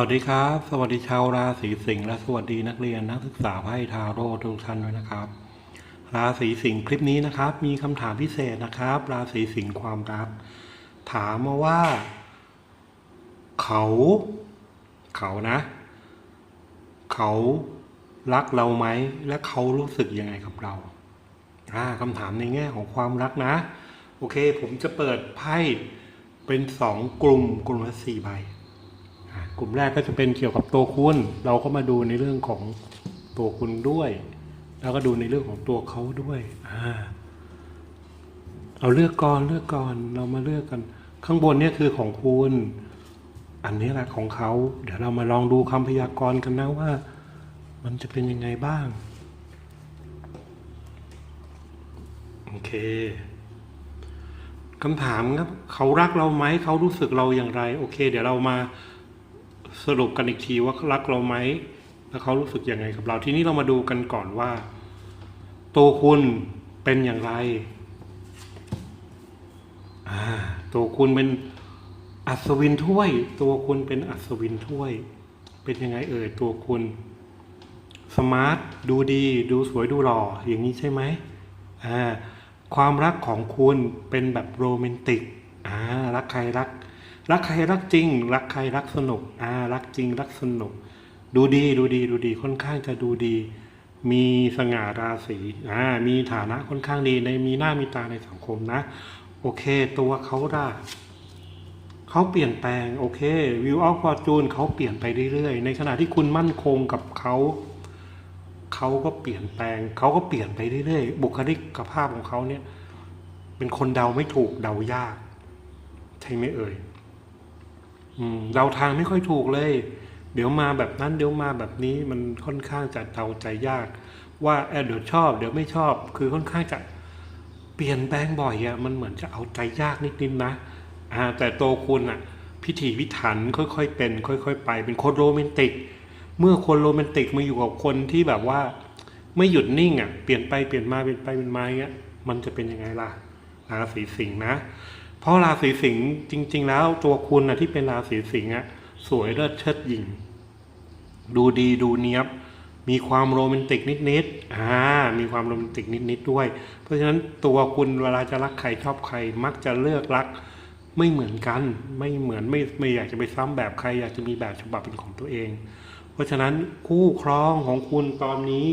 วัสดีครับ สวัสดีชาวราศีสิงห์และสวัสดีนักเรียนนักศึกษาไพ่ทาโร่ทุกท่านด้วยนะครับ ราศีสิงห์คลิปนี้นะครับ มีคำถามพิเศษนะครับ ราศีสิงห์ความรัก ถามมาว่า เขา เขานะ เขารักเราไหมและเขารู้สึกยังไงกับเราอ่าคำถามในแง่ของความรักนะ โอเค ผมจะเปิดไพ่เป็นสองกลุ่มกลุ่มละสี่ใบ กลุ่มแรกก็จะเป็นเกี่ยวกับตัวคุณ เราก็มาดูในเรื่องของตัวคุณด้วย แล้วก็ดูในเรื่องของตัวเขาด้วยอ่าเอาเลือกก่อนเลือกก่อนเรามาเลือกกัน ข้างบนเนี่ยคือของคุณ อันนี้แหละของเขา เดี๋ยวเรามาลองดูคำพยากรณ์กันนะว่า มันจะเป็นยังไงบ้างโอเคคำถามครับ เขารักเราไหมเขารู้สึกเราอย่างไร โอเค เดี๋ยวเรามา สรุปกันอีกทีว่าเขารักเราไหมแล้วเขารู้สึกยังไงกับเราทีนี้เรามาดูกันก่อนว่า ตัวคุณเป็นอย่างไรอ่าตัวคุณเป็นอัศวินถ้วย ตัวคุณเป็นอัศวินถ้วย เป็นยังไงเอ่ยตัวคุณสมาร์ทดูดี ดูสวยดูหล่ออย่างนี้ใช่ไหมอ่าความรักของคุณเป็นแบบโรแมนติกอ่ารักใครรัก รักใครรักจริง รักใครรักสนุกอ่ารักจริง รักสนุก ดูดีดูดีดูดีค่อนข้างจะดูดี มีสง่าราศีอ่ามีฐานะค่อนข้างดีในมีหน้ามีตาในสังคมนะ โอเค ตัวเขาได้เขาเปลี่ยนแปลงโอเควิวออฟฟอร์จูนเขาเปลี่ยนไปเรื่อยๆ ในขณะที่คุณมั่นคงกับเขาเขาก็เปลี่ยนแปลงเขาก็เปลี่ยนไปเรื่อยๆบุคลิกภาพของเขาเนี่ย เป็นคนเดาไม่ถูกเดายากใช่ไหมเอ่ย เดาทางไม่ค่อยถูกเลย เดี๋ยวมาแบบนั้นเดี๋ยวมาแบบนี้มันค่อนข้างจะเดาใจยาก ว่าเออเดี๋ยวชอบ เดี๋ยวไม่ชอบ คือค่อนข้างจะเปลี่ยนแปลงบ่อยอะมันเหมือนจะเอาใจยากนิดๆนะอ่าแต่โตคุณอะพิถีพิถันค่อยๆเป็น ค่อย ๆ ไป เป็นคนโรแมนติก เมื่อคนโรแมนติกมาอยู่กับคนที่แบบว่า ไม่หยุดนิ่งอะเปลี่ยนไปเปลี่ยนมาเปลี่ยนไปเปลี่ยนมาอย่างเงี้ยมันจะเป็นยังไงล่ะราศีสิงห์นะ เพราะราศีสิงห์จริง ๆ แล้วตัวคุณนะที่เป็นราศีสิงห์อะสวยเลิศเชิดหญิงดูดีดูเนี้ยบ มีความโรแมนติกนิดๆอ่ามีความโรแมนติกนิดๆด้วย เพราะฉะนั้นตัวคุณเวลาจะรักใครชอบใคร มักจะเลือกรักไม่เหมือนกัน ไม่เหมือนไม่ไม่อยากจะไปซ้ำแบบใคร อยากจะมีแบบฉบับเป็นของตัวเอง เพราะฉะนั้นคู่ครองของคุณตอนนี้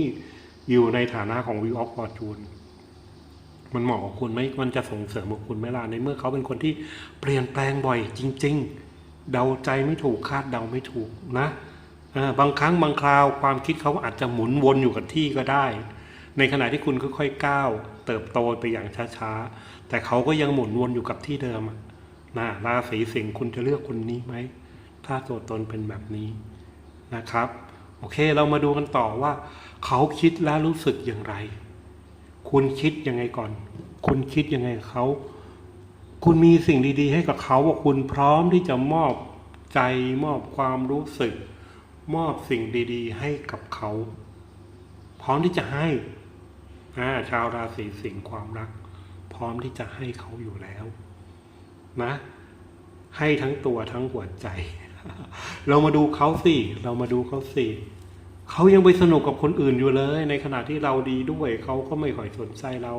อยู่ในฐานะของวิวออฟฟอร์จูน มันเหมาะกับคุณไหมมันจะส่งเสริมกับคุณไหมล่ะในเมื่อเขาเป็นคนที่เปลี่ยนแปลงบ่อยจริง ๆ เดาใจไม่ถูกคาดเดาไม่ถูกนะบางครั้งบางคราวความคิดเขาอาจจะหมุนวนอยู่กับที่ก็ได้ ในขณะที่คุณค่อยๆก้าวเติบโตไปอย่างช้าๆ แต่เขาก็ยังหมุนวนอยู่กับที่เดิมนะราศีสิงห์คุณจะเลือกคนนี้ไหม ถ้าตัวตนเป็นแบบนี้นะครับ โอเคเรามาดูกันต่อว่า เขาคิดและรู้สึกอย่างไร คุณคิดยังไงก่อน คุณคิดยังไงเขา คุณมีสิ่งดีๆ ให้กับเขาว่าคุณพร้อมที่จะมอบใจมอบความรู้สึก มอบสิ่งดีๆ ให้กับเขา พร้อมที่จะให้อาชาวราศีสิงห์ความรัก พร้อมที่จะให้เขาอยู่แล้วนะ ให้ทั้งตัวทั้งหัวใจ เรามาดูเขาสิ เรามาดูเขาสิ เขายังไปสนุกกับคนอื่นอยู่เลย ในขณะที่เราดีด้วยเขาก็ไม่ค่อยสนใจเรา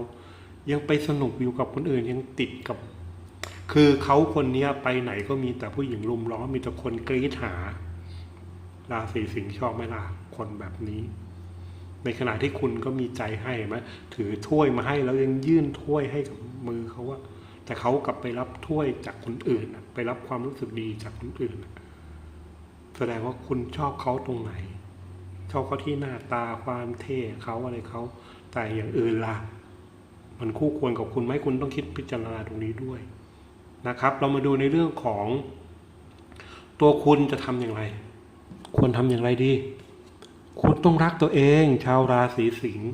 ยังไปสนุกอยู่กับคนอื่นยังติดกับ คือเขาคนเนี้ยไปไหนก็มีแต่ผู้หญิงรุมล้อมมีแต่คนกรีดหาราศีสิงห์ชอบไหมล่ะคนแบบนี้ ในขณะที่คุณก็มีใจให้ไหมถือถ้วยมาให้แล้วยังยื่นถ้วยให้กับมือเขาว่าแต่เขากลับไปรับถ้วยจากคนอื่นไปรับความรู้สึกดีจากคนอื่น แสดงว่าคุณชอบเขาตรงไหน ชอบเขาที่หน้าตาความเท่เขาอะไรเขาแต่อย่างอื่นล่ะ มันคู่ควรกับคุณไหมคุณต้องคิดพิจารณาตรงนี้ด้วยนะครับ เรามาดูในเรื่องของ ตัวคุณจะทำอย่างไร ควรทำอย่างไรดี คุณต้องรักตัวเอง ชาวราศีสิงห์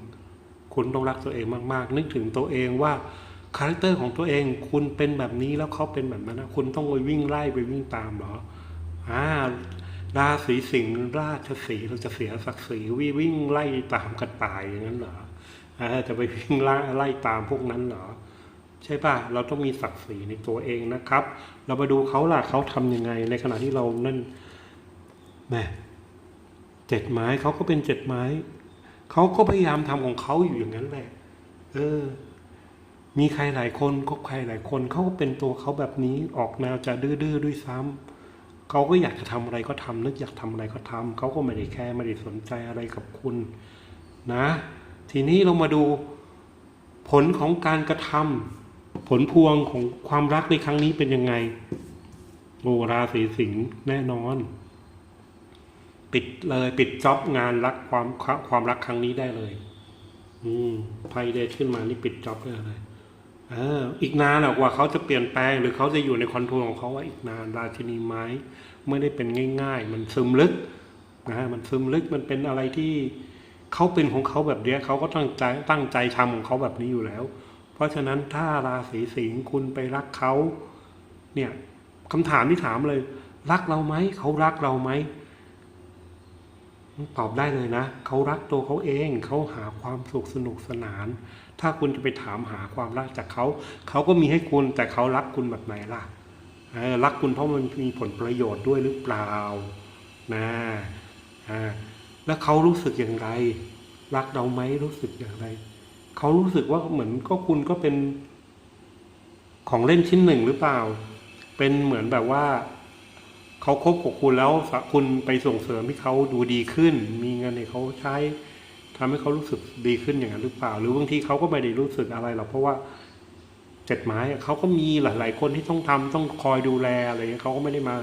คุณต้องรักตัวเองมาก ๆ นึกถึงตัวเองว่าคาแรคเตอร์ของตัวเอง คุณเป็นแบบนี้แล้วเขาเป็นแบบนั้นนะคุณต้องไปวิ่งไล่ไปวิ่งตามเหรออ่า ราศีสิงห์ราชสีเราจะเสียศักดิ์ศรีวิวิ่งไล่ตามกระต่ายอย่างนั้นเหรอจะไปวิ่งไล่ไล่ตามพวกนั้นเหรอใช่ป่ะ เราต้องมีศักดิ์ศรีในตัวเองนะครับ เรามาดูเขาล่ะเขาทำยังไง ในขณะที่เรานั่นแม่เจ็ดไม้เขาก็เป็นเจ็ดไม้ เขาก็พยายามทำของเขาอยู่อย่างนั้นแหละ เออ มีใครหลายคนก็ใครหลายคนเขาก็เป็นตัวเขาแบบนี้ออกแนวจะดื้อๆด้วยซ้ำ เขาก็อยากจะทำอะไรก็ทำนึกอยากทำอะไรก็ทำเขาก็ไม่ได้แคร์ไม่ได้สนใจอะไรกับคุณนะ ทีนี้เรามาดูผลของการกระทำผลพวงของความรักในครั้งนี้เป็นยังไงโอราศีสิงห์แน่นอน ปิดเลยปิดจ็อบงานรักความความรักครั้งนี้ได้เลย อืมไพ่เดชขึ้นมานี่ปิดจ็อบได้เลย อีกนานกว่าเขาจะเปลี่ยนแปลง หรือเขาจะอยู่ในคอนโทรลของเขาว่าอีกนานราชินีไม้ไม่ได้เป็นง่าย ๆ มันซึมลึกนะฮะมันซึมลึกมันเป็นอะไรที่เขาเป็นของเขาแบบเนี้ยเขาก็ตั้งใจตั้งใจทำของเขาแบบนี้อยู่แล้ว เพราะฉะนั้นถ้าราศีสิงห์คุณไปรักเขาเนี่ยคำถามที่ถามเลย รักเราไหมเขารักเราไหมตอบได้เลยนะเขารักตัวเขาเองเขาหาความสุขสนุกสนาน ถ้าคุณจะไปถามหาความรักจากเขาเขาก็มีให้คุณแต่เขารักคุณแบบไหนล่ะรักคุณเพราะมันมีผลประโยชน์ด้วยหรือเปล่านะแล้วเขารู้สึกอย่างไร รักเราไหมรู้สึกอย่างไร เขารู้สึกว่าเหมือนก็คุณก็เป็นของเล่นชิ้นหนึ่งหรือเปล่า เป็นเหมือนแบบว่าเขาคบกับคุณแล้วคุณไปส่งเสริมให้เขาดูดีขึ้น มีเงินให้เขาใช้ ทำให้เขารู้สึกดีขึ้นอย่างนั้นหรือเปล่า หรือบางทีเขาก็ไม่ได้รู้สึกอะไรหรอกเพราะว่าเจ็ดไม้เขาก็มีหลาย ๆ คนที่ต้องทำต้องคอยดูแลอะไรเงี้ยเขาก็ไม่ได้มา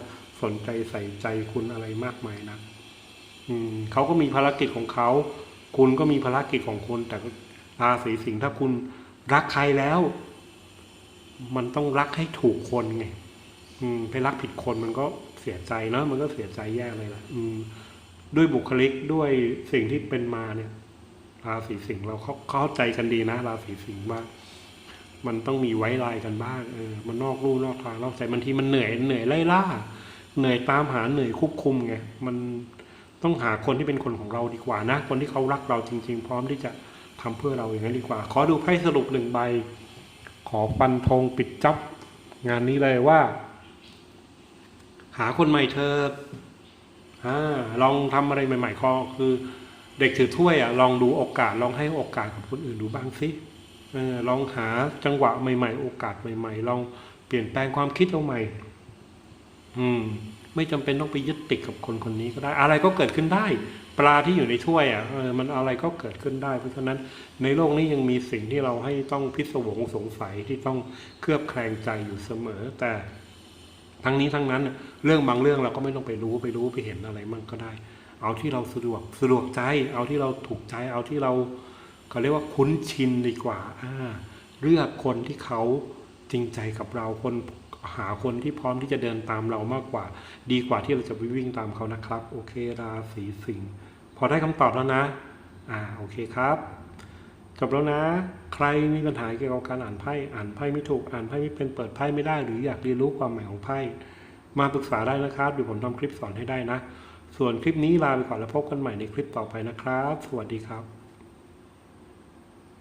สนใจใส่ใจคุณอะไรมากมายนะอืมเขาก็มีภารกิจของเขาคุณก็มีภารกิจของคุณแต่ราศีสิงห์ถ้าคุณรักใครแล้ว มันต้องรักให้ถูกคนไงอืมไปรักผิดคนมันก็เสียใจเนอะมันก็เสียใจแย่เลยล่ะ อืม ด้วยบุคลิกด้วยสิ่งที่เป็นมาเนี่ย ราศีสิงห์เราเข้าเข้าใจกันดีนะราศีสิงห์ว่ามันต้องมีไว้ลายกันบ้างเออมันนอกลู่นอกทางนอกใจบางทีมันเหนื่อยเหนื่อยไล่ล่า เหนื่อยตามหาเหนื่อยควบคุมไงมันต้องหาคนที่เป็นคนของเราดีกว่านะ คนที่เขารักเราจริง ๆ พร้อมที่จะทำเพื่อเราอย่างนั้นดีกว่า ขอดูไพ่สรุปหนึ่งใบ ขอฟันธงปิดจ็อบงานนี้เลยว่า หาคนใหม่เธออ่าลองทำอะไรใหม่ ๆ ก็คือ เด็กถือถ้วยอะลองดูโอกาสลองให้โอกาสกับคนอื่นดูบ้างสิออลองหาจังหวะใหม่ๆ โอกาสใหม่ๆ ลองเปลี่ยนแปลงความคิดเอาใหม่ อืม ไม่จำเป็นต้องไปยึดติดกับคนคนนี้ก็ได้ อะไรก็เกิดขึ้นได้ ปลาที่อยู่ในถ้วยอะออมันอะไรก็เกิดขึ้นได้ เพราะฉะนั้นในโลกนี้ยังมีสิ่งที่เราให้ต้องพิศวงสงสัยที่ต้องเคลือบแคลงใจอยู่เสมอ แต่ทั้งนี้ทั้งนั้น เรื่องบางเรื่องเราก็ไม่ต้องไปรู้ไปรู้ไปเห็นอะไรมั่งก็ได้ เอาที่เราสะดวกสะดวกใจ เอาที่เราถูกใจ เอาที่เราเขาเรียกว่าคุ้นชินดีกว่าอ่า เลือกคนที่เขาจริงใจกับเราคนหาคนที่พร้อมที่จะเดินตามเรามากกว่า ดีกว่าที่เราจะไปวิ่งตามเขานะครับ โอเคราศีสิงห์พอได้คำตอบแล้วนะ อ่าโอเคครับจบแล้วนะ ใครมีปัญหาเกี่ยวกับการอ่านไพ่อ่านไพ่ไม่ถูกอ่านไพ่ไม่เป็นเปิดไพ่ไม่ได้ หรืออยากเรียนรู้ความหมายของไพ่มาปรึกษาได้นะครับเดี๋ยวผมทำคลิปสอนให้ได้นะ ส่วนคลิปนี้ลาไปก่อนแล้วพบกันใหม่ในคลิปต่อไปนะครับ สวัสดีครับ